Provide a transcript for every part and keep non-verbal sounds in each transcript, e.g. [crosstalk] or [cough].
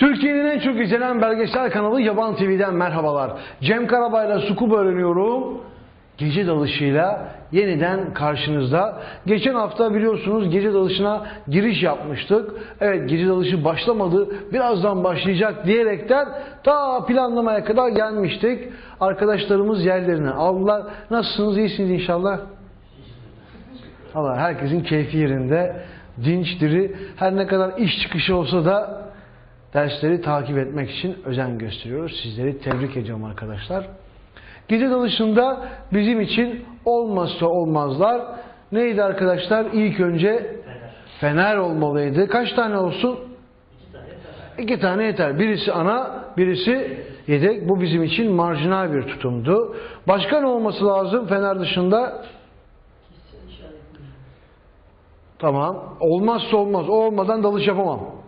Türkiye'nin en çok izlenen belgesel kanalı Yaban TV'den merhabalar. Cem Karabay'la Sukub öğreniyorum. Gece dalışıyla yeniden karşınızda. Geçen hafta biliyorsunuz gece dalışına giriş yapmıştık. Evet gece dalışı başlamadı, birazdan başlayacak diyerekten ta planlamaya kadar gelmiştik. Arkadaşlarımız yerlerine aldılar. Nasılsınız, iyisiniz inşallah? Allah herkesin keyfi yerinde, dinç, diri. Her ne kadar iş çıkışı olsa da dersleri takip etmek için özen gösteriyoruz. Sizleri tebrik ediyorum arkadaşlar. Gece dalışında bizim için olmazsa olmazlar neydi arkadaşlar? İlk önce fener olmalıydı. Kaç tane olsun? İki tane yeter. Birisi ana, birisi yedek. Bu bizim için marjinal bir tutumdu. Başka ne olması lazım fener dışında? Tamam. Olmazsa olmaz. O olmadan dalış yapamam.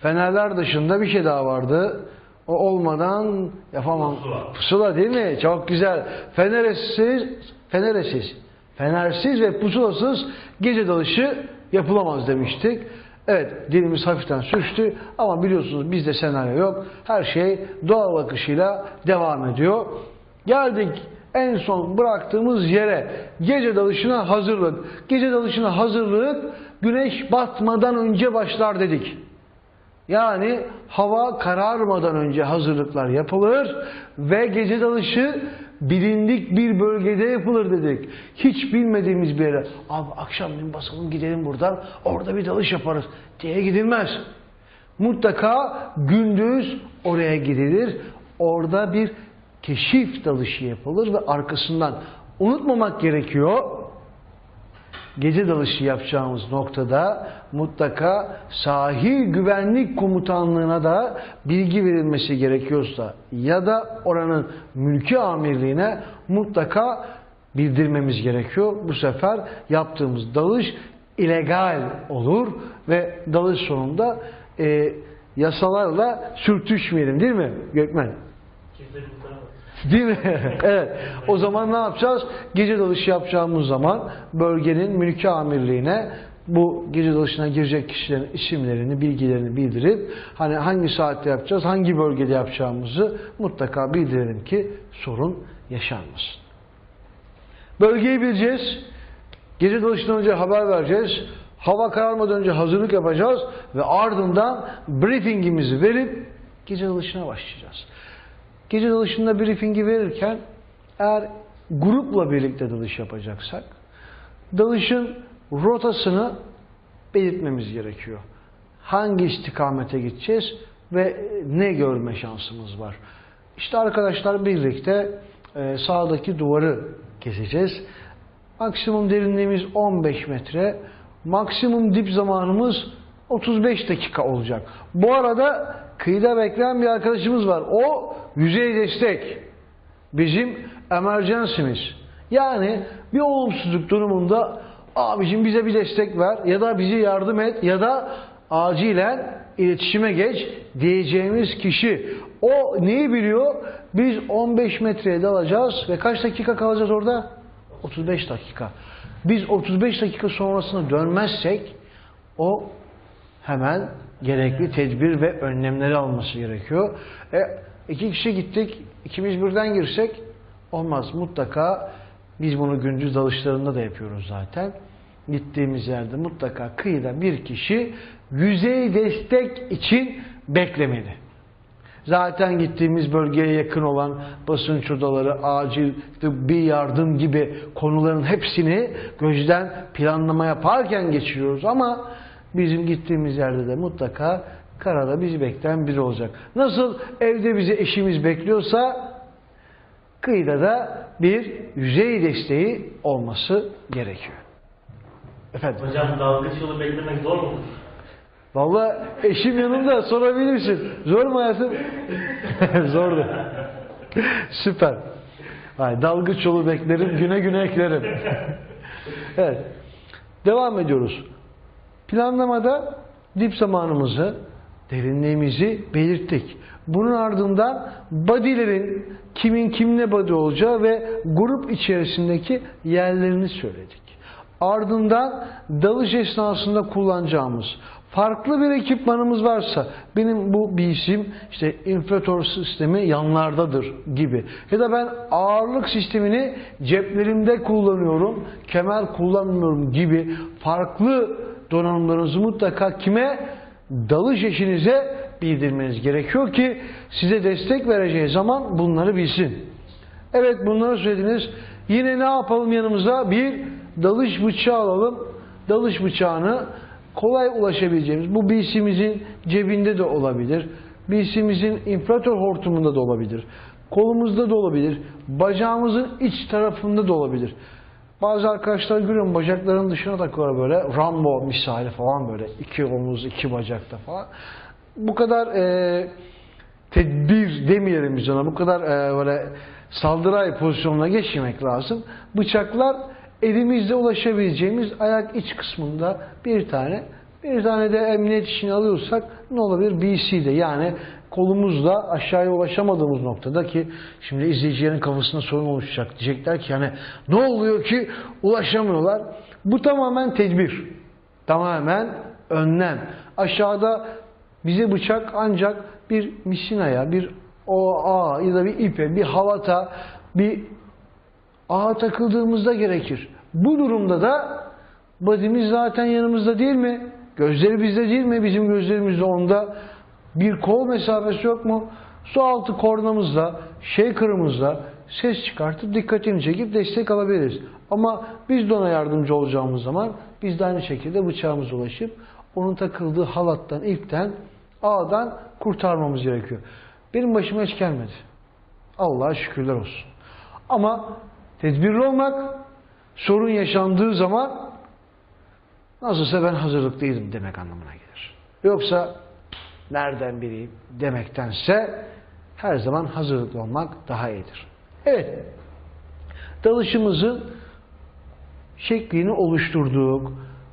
Fenerler dışında bir şey daha vardı. O olmadan yapamam. Pusula. Pusula değil mi? Çok güzel. Fenersiz, fenersiz, fenersiz ve pusulasız gece dalışı yapılamaz demiştik. Evet dilimiz hafiften sürçtü ama biliyorsunuz bizde senaryo yok. Her şey doğal akışıyla devam ediyor. Geldik en son bıraktığımız yere gece dalışına hazırlık. Gece dalışına hazırlık güneş batmadan önce başlar dedik. Yani hava kararmadan önce hazırlıklar yapılır ve gece dalışı bilindik bir bölgede yapılır dedik. Hiç bilmediğimiz bir yere, abi akşam bir basalım gidelim buradan, orada bir dalış yaparız diye gidilmez. Mutlaka gündüz oraya gidilir, orada bir keşif dalışı yapılır ve arkasından unutmamak gerekiyor, gece dalışı yapacağımız noktada mutlaka sahil güvenlik komutanlığına da bilgi verilmesi gerekiyorsa ya da oranın mülki amirliğine mutlaka bildirmemiz gerekiyor. Bu sefer yaptığımız dalış illegal olur ve dalış sonunda e, yasalarla sürtüşmeyelim değil mi Gökmen? Kimse. Değil mi? [laughs] evet. O zaman ne yapacağız? Gece dalışı yapacağımız zaman bölgenin mülki amirliğine bu gece dalışına girecek kişilerin isimlerini, bilgilerini bildirip hani hangi saatte yapacağız, hangi bölgede yapacağımızı mutlaka bildirelim ki sorun yaşanmasın. Bölgeyi bileceğiz. Gece dalışından önce haber vereceğiz. Hava kararmadan önce hazırlık yapacağız ve ardından briefingimizi verip gece dalışına başlayacağız. Gece dalışında briefingi verirken eğer grupla birlikte dalış yapacaksak dalışın rotasını belirtmemiz gerekiyor. Hangi istikamete gideceğiz ve ne görme şansımız var. İşte arkadaşlar birlikte e, sağdaki duvarı keseceğiz. Maksimum derinliğimiz 15 metre. Maksimum dip zamanımız 35 dakika olacak. Bu arada kıyıda bekleyen bir arkadaşımız var. O yüzey destek. Bizim emergency'miz. Yani bir olumsuzluk durumunda abicim bize bir destek ver ya da bize yardım et ya da acilen iletişime geç diyeceğimiz kişi. O neyi biliyor? Biz 15 metreye dalacağız ve kaç dakika kalacağız orada? 35 dakika. Biz 35 dakika sonrasına dönmezsek o hemen gerekli tedbir ve önlemleri alması gerekiyor. E, iki kişi gittik, ikimiz birden girsek olmaz. Mutlaka biz bunu gündüz dalışlarında da yapıyoruz zaten. Gittiğimiz yerde mutlaka kıyıda bir kişi yüzey destek için beklemeli. Zaten gittiğimiz bölgeye yakın olan basınç odaları, acil tıbbi yardım gibi konuların hepsini gözden planlama yaparken geçiriyoruz ama bizim gittiğimiz yerde de mutlaka karada bizi bekleyen biri olacak. Nasıl evde bizi eşimiz bekliyorsa kıyıda da bir yüzey desteği olması gerekiyor. Efendim? Hocam dalgıç yolu beklemek zor mu? Vallahi eşim yanımda sorabilirsin. Zor mu hayatım? [laughs] Zordu. Süper. Ay, dalgıç yolu beklerim, güne güne eklerim. evet. Devam ediyoruz. Planlamada dip zamanımızı, derinliğimizi belirttik. Bunun ardından body'lerin kimin kimle body olacağı ve grup içerisindeki yerlerini söyledik. Ardından dalış esnasında kullanacağımız farklı bir ekipmanımız varsa benim bu bir isim işte inflatör sistemi yanlardadır gibi ya da ben ağırlık sistemini ceplerimde kullanıyorum kemer kullanmıyorum gibi farklı donanımlarınızı mutlaka kime dalış eşinize bildirmeniz gerekiyor ki size destek vereceği zaman bunları bilsin. Evet bunları söylediniz. Yine ne yapalım yanımıza? Bir dalış bıçağı alalım. Dalış bıçağını kolay ulaşabileceğimiz, bu BC'mizin cebinde de olabilir. BC'mizin inflatör hortumunda da olabilir. Kolumuzda da olabilir. Bacağımızın iç tarafında da olabilir. Bazı arkadaşlar görüyorum bacaklarının dışına takıyorlar böyle Rambo misali falan böyle. iki omuz, iki bacakta falan. Bu kadar e, tedbir demeyelim biz ona. Bu kadar e, böyle saldıray pozisyonuna geçmemek lazım. Bıçaklar elimizde ulaşabileceğimiz ayak iç kısmında bir tane. Bir tane de emniyet işini alıyorsak ne olabilir? BC'de yani kolumuzla aşağıya ulaşamadığımız noktada ki şimdi izleyicilerin kafasında sorun oluşacak. Diyecekler ki hani ne oluyor ki ulaşamıyorlar. Bu tamamen tedbir. Tamamen önlem. Aşağıda bize bıçak ancak bir misinaya, bir o ağa ya da bir ipe, bir havata, bir ağa takıldığımızda gerekir. Bu durumda da badimiz zaten yanımızda değil mi? Gözleri bizde değil mi? Bizim gözlerimiz onda. Bir kol mesafesi yok mu? Su altı kornamızla, shaker'ımızla ses çıkartıp dikkatini çekip destek alabiliriz. Ama biz de ona yardımcı olacağımız zaman biz de aynı şekilde bıçağımıza ulaşıp onun takıldığı halattan, ipten, ağdan kurtarmamız gerekiyor. Benim başıma hiç gelmedi. Allah'a şükürler olsun. Ama tedbirli olmak sorun yaşandığı zaman nasılsa ben hazırlıklıydım demek anlamına gelir. Yoksa nereden bileyim demektense her zaman hazırlıklı olmak daha iyidir. Evet. Dalışımızın şeklini oluşturduk.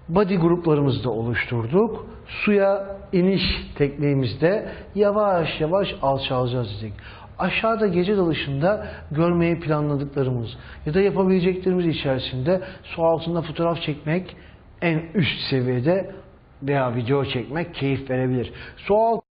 Body gruplarımızı da oluşturduk. Suya iniş tekniğimizde yavaş yavaş alçalacağız dedik. Aşağıda gece dalışında görmeyi planladıklarımız ya da yapabileceklerimiz içerisinde su altında fotoğraf çekmek en üst seviyede veya video çekmek keyif verebilir. Altı